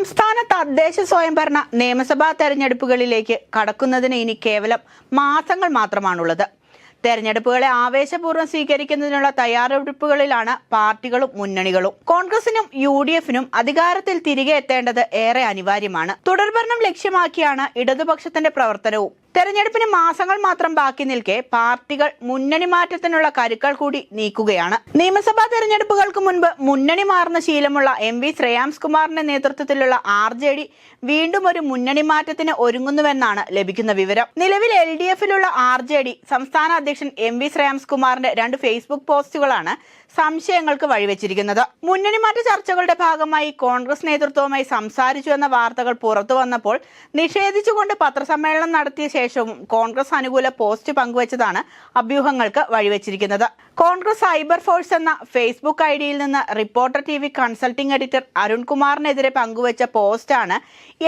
സംസ്ഥാന തദ്ദേശ സ്വയംഭരണ നിയമസഭാ തെരഞ്ഞെടുപ്പുകളിലേക്ക് കടക്കുന്നതിന് ഇനി കേവലം മാസങ്ങൾ മാത്രമാണുള്ളത്. തെരഞ്ഞെടുപ്പുകളെ ആവേശപൂർവം സ്വീകരിക്കുന്നതിനുള്ള തയ്യാറെടുപ്പുകളിലാണ് പാർട്ടികളും മുന്നണികളും. കോൺഗ്രസിനും യു ഡി എഫിനും അധികാരത്തിൽ തിരികെ എത്തേണ്ടത് ഏറെ അനിവാര്യമാണ്. തുടർഭരണം ലക്ഷ്യമാക്കിയാണ് ഇടതുപക്ഷത്തിന്റെ പ്രവർത്തനവും. തെരഞ്ഞെടുപ്പിന് മാസങ്ങൾ മാത്രം ബാക്കി നിൽക്കെ പാർട്ടികൾ മുന്നണി മാറ്റത്തിനുള്ള കരുക്കൾ കൂടി നീക്കുകയാണ്. നിയമസഭാ തെരഞ്ഞെടുപ്പുകൾക്ക് മുൻപ് മുന്നണി മാറുന്ന ശീലമുള്ള എം വി ശ്രേയാംസ് കുമാറിന്റെ നേതൃത്വത്തിലുള്ള ആർ ജെ ഡി വീണ്ടും ഒരു മുന്നണി മാറ്റത്തിന് ഒരുങ്ങുന്നുവെന്നാണ് ലഭിക്കുന്ന വിവരം. നിലവിൽ എൽ ഡി എഫിലുള്ള ആർ ജെ ഡി സംസ്ഥാന അധ്യക്ഷൻ എം വി ശ്രേയാംസ് കുമാറിന്റെ രണ്ട് ഫേസ്ബുക്ക് പോസ്റ്റുകളാണ് സംശയങ്ങൾക്ക് വഴിവെച്ചിരിക്കുന്നത്. മുന്നണി മാറ്റ ചർച്ചകളുടെ ഭാഗമായി കോൺഗ്രസ് നേതൃത്വവുമായി സംസാരിച്ചു എന്ന വാർത്തകൾ പുറത്തു വന്നപ്പോൾ നിഷേധിച്ചുകൊണ്ട് പത്രസമ്മേളനം നടത്തിയ ശേഷവും കോൺഗ്രസ് അനുകൂല പോസ്റ്റ് പങ്കുവച്ചതാണ് അഭ്യൂഹങ്ങൾക്ക് വഴിവെച്ചിരിക്കുന്നത്. കോൺഗ്രസ് സൈബർ ഫോഴ്സ് എന്ന ഫേസ്ബുക്ക് ഐ ഡിയിൽ നിന്ന് reporter T V consulting editor അരുൺകുമാറിനെതിരെ പങ്കുവച്ച പോസ്റ്റാണ്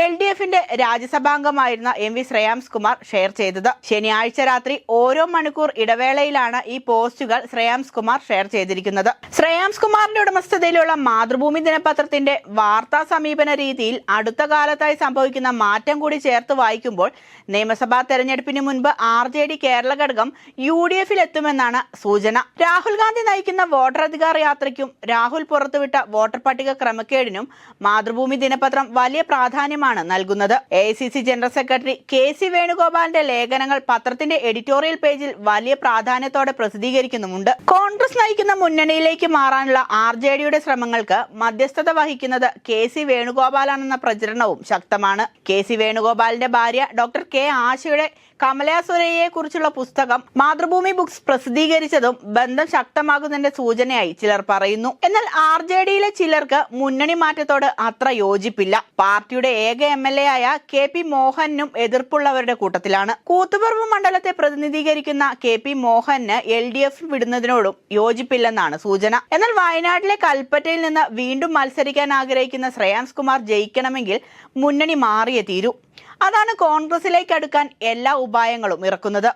എൽ ഡി എഫിന്റെ രാജ്യസഭാംഗമായിരുന്ന M V Shreyams Kumar share ചെയ്തത്. ശനിയാഴ്ച രാത്രി ഓരോ മണിക്കൂർ ഇടവേളയിലാണ് ഈ പോസ്റ്റുകൾ ശ്രേയാംസ് കുമാർ ഷെയർ ചെയ്തിരിക്കുന്നത്. ശ്രേയാംസ് കുമാറിന്റെ ഉടമസ്ഥതയിലുള്ള മാതൃഭൂമി ദിനപത്രത്തിന്റെ വാർത്താ സമീപന രീതിയിൽ അടുത്ത കാലത്തായി സംഭവിക്കുന്ന മാറ്റം കൂടി ചേർത്ത് വായിക്കുമ്പോൾ നിയമസഭാ തെരഞ്ഞെടുപ്പിന് മുൻപ് ആർ ജെ ഡി കേരള ഘടകം യു ഡി എഫിൽ എത്തുമെന്നാണ് സൂചന. രാഹുൽ ഗാന്ധി നയിക്കുന്ന വോട്ടറധികാർ യാത്രയ്ക്കും രാഹുൽ പുറത്തുവിട്ട വോട്ടർ പട്ടിക ക്രമക്കേടിനും മാതൃഭൂമി ദിനപത്രം വലിയ പ്രാധാന്യമാണ് നൽകുന്നത്. A general secretary K C വേണുഗോപാലിന്റെ ലേഖനങ്ങൾ പത്രത്തിന്റെ എഡിറ്റോറിയൽ പേജിൽ വലിയ പ്രാധാന്യത്തോടെ പ്രസിദ്ധീകരിക്കുന്നുമുണ്ട്. കോൺഗ്രസ് നയിക്കുന്ന മുന്നണിയിലേക്ക് മാറാനുള്ള ആർ ജെ ഡിയുടെ ശ്രമങ്ങൾക്ക് മധ്യസ്ഥത വഹിക്കുന്നത് കെ സി വേണുഗോപാലാണെന്ന പ്രചരണവും ശക്തമാണ്. കെ സി വേണുഗോപാലിന്റെ ഭാര്യ ഡോക്ടർ കെ ആശയുടെ കമലാ കമലാസുരയെ കുറിച്ചുള്ള പുസ്തകം മാതൃഭൂമി ബുക്സ് പ്രസിദ്ധീകരിച്ചതും ബന്ധം ശക്തമാകുന്നതിന്റെ സൂചനയായി ചിലർ പറയുന്നു. എന്നാൽ ആർ ജെ ഡിയിലെ ചിലർക്ക് മുന്നണി മാറ്റത്തോട് അത്ര യോജിപ്പില്ല. പാർട്ടിയുടെ ഏക എം എൽ എ ആയ കെ പി മോഹനും എതിർപ്പുള്ളവരുടെ കൂട്ടത്തിലാണ്. കൂത്തുപറമ്പ് മണ്ഡലത്തെ പ്രതിനിധീകരിക്കുന്ന കെ പി മോഹന് എൽ ഡി എഫ് വിടുന്നതിനോടും യോജിപ്പില്ലെന്നാണ് സൂചന. എന്നാൽ വയനാട്ടിലെ കൽപ്പറ്റയിൽ നിന്ന് വീണ്ടും മത്സരിക്കാൻ ആഗ്രഹിക്കുന്ന ശ്രേയാംസ് കുമാർ ജയിക്കണമെങ്കിൽ മുന്നണി മാറിയേ തീരൂ. അതാണ് കോൺഗ്രസിലേക്ക് അടുക്കാൻ എല്ലാ ഉപായങ്ങളും ഇറക്കുന്നത്.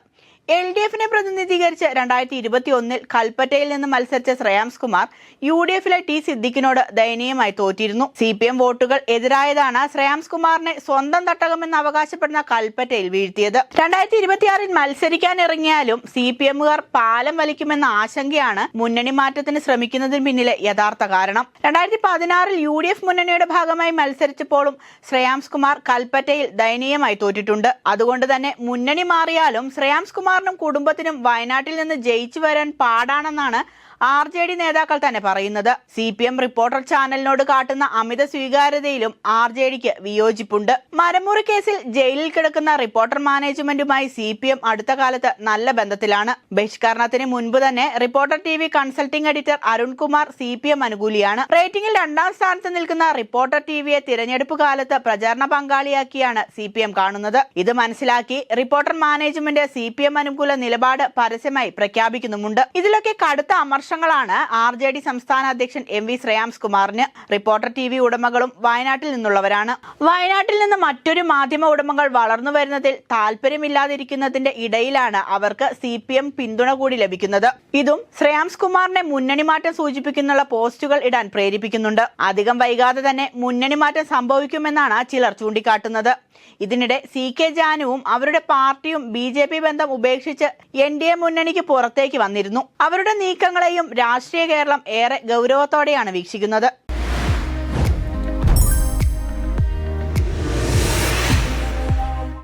എൽ ഡി എഫിനെ പ്രതിനിധീകരിച്ച് രണ്ടായിരത്തി ഇരുപത്തി ഒന്നിൽ കൽപ്പറ്റയിൽ നിന്ന് മത്സരിച്ച ശ്രേയാംസ് കുമാർ യു ഡി എഫിലെ ടി സിദ്ദിഖിനോട് ദയനീയമായി തോറ്റിരുന്നു. സി പി എം വോട്ടുകൾ എതിരായതാണ് ശ്രേയാംസ് കുമാറിനെ സ്വന്തം തട്ടകമെന്ന് അവകാശപ്പെടുന്ന കൽപ്പറ്റയിൽ വീഴ്ത്തിയത്. രണ്ടായിരത്തി ഇരുപത്തിയാറിൽ മത്സരിക്കാൻ ഇറങ്ങിയാലും സി പി എമ്മുകാർ പാലം വലിക്കുമെന്ന ആശങ്കയാണ് മുന്നണി മാറ്റത്തിന് ശ്രമിക്കുന്നതിന് പിന്നിലെ യഥാർത്ഥ കാരണം. രണ്ടായിരത്തി പതിനാറിൽ യു ഡി എഫ് മുന്നണിയുടെ ഭാഗമായി മത്സരിച്ചപ്പോഴും ശ്രേയാംസ് കുമാർ കൽപ്പറ്റയിൽ ദയനീയമായി തോറ്റിട്ടുണ്ട്. അതുകൊണ്ട് തന്നെ മുന്നണി മാറിയാലും ശ്രേയാംസ് കുമാറിനും കുടുംബത്തിനും വയനാട്ടിൽ നിന്ന് ജയിച്ചു വരാൻ പാടാണെന്നാണ് ആർ ജെ ഡി നേതാക്കൾ തന്നെ പറയുന്നത് സി പി എം റിപ്പോർട്ടർ ചാനലിനോട് കാട്ടുന്ന അമിത സ്വീകാര്യതയിലും ആർ ജെ ഡിക്ക് വിയോജിപ്പുണ്ട്. മരമുറി കേസിൽ ജയിലിൽ കിടക്കുന്ന റിപ്പോർട്ടർ മാനേജ്മെന്റുമായി സി പി എം അടുത്ത കാലത്ത് നല്ല ബന്ധത്തിലാണ്. ബഹിഷ്കരണത്തിന് മുൻപ് തന്നെ reporter T V consulting editor Arunkumar C P M അനുകൂലിയാണ്. റേറ്റിംഗിൽ രണ്ടാം സ്ഥാനത്ത് നിൽക്കുന്ന റിപ്പോർട്ടർ ടി വിയെ തിരഞ്ഞെടുപ്പ് കാലത്ത് പ്രചാരണ പങ്കാളിയാക്കിയാണ് സി പി എം കാണുന്നത്. ഇത് മനസ്സിലാക്കി reporter management C P M അനുകൂല നിലപാട് പരസ്യമായി പ്രഖ്യാപിക്കുന്നുമുണ്ട്. ഇതിലൊക്കെ കടുത്ത അമർഷങ്ങളാണ് ആർ ജെ ഡി സംസ്ഥാന അധ്യക്ഷൻ എം വി ശ്രേയാംസ് കുമാറിന് റിപ്പോർട്ടർ ടി വി ഉടമകളും വയനാട്ടിൽ നിന്നുള്ളവരാണ്. വയനാട്ടിൽ നിന്ന് മറ്റൊരു മാധ്യമ ഉടമകൾ വളർന്നു വരുന്നതിൽ താല്പര്യമില്ലാതിരിക്കുന്നതിന്റെ ഇടയിലാണ് അവർക്ക് സി പി എം പിന്തുണ കൂടി ലഭിക്കുന്നത്. ഇതും ശ്രേയാംസ് കുമാറിനെ മുന്നണി മാറ്റം സൂചിപ്പിക്കുന്നുള്ള പോസ്റ്റുകൾ ഇടാൻ പ്രേരിപ്പിക്കുന്നുണ്ട്. അധികം വൈകാതെ തന്നെ മുന്നണി മാറ്റം സംഭവിക്കുമെന്നാണ് ചിലർ ചൂണ്ടിക്കാട്ടുന്നത്. ഇതിനിടെ സി കെ ജാനുവും അവരുടെ പാർട്ടിയും ബി ബന്ധം ഉപേക്ഷിച്ച് എൻ ഡി എ മുന്നണിക്ക് പുറത്തേക്ക് വന്നിരുന്നു. അവരുടെ നീക്കങ്ങളെയും രാഷ്ട്രീയ കേരളം ഏറെ ഗൗരവത്തോടെയാണ് വീക്ഷിക്കുന്നത്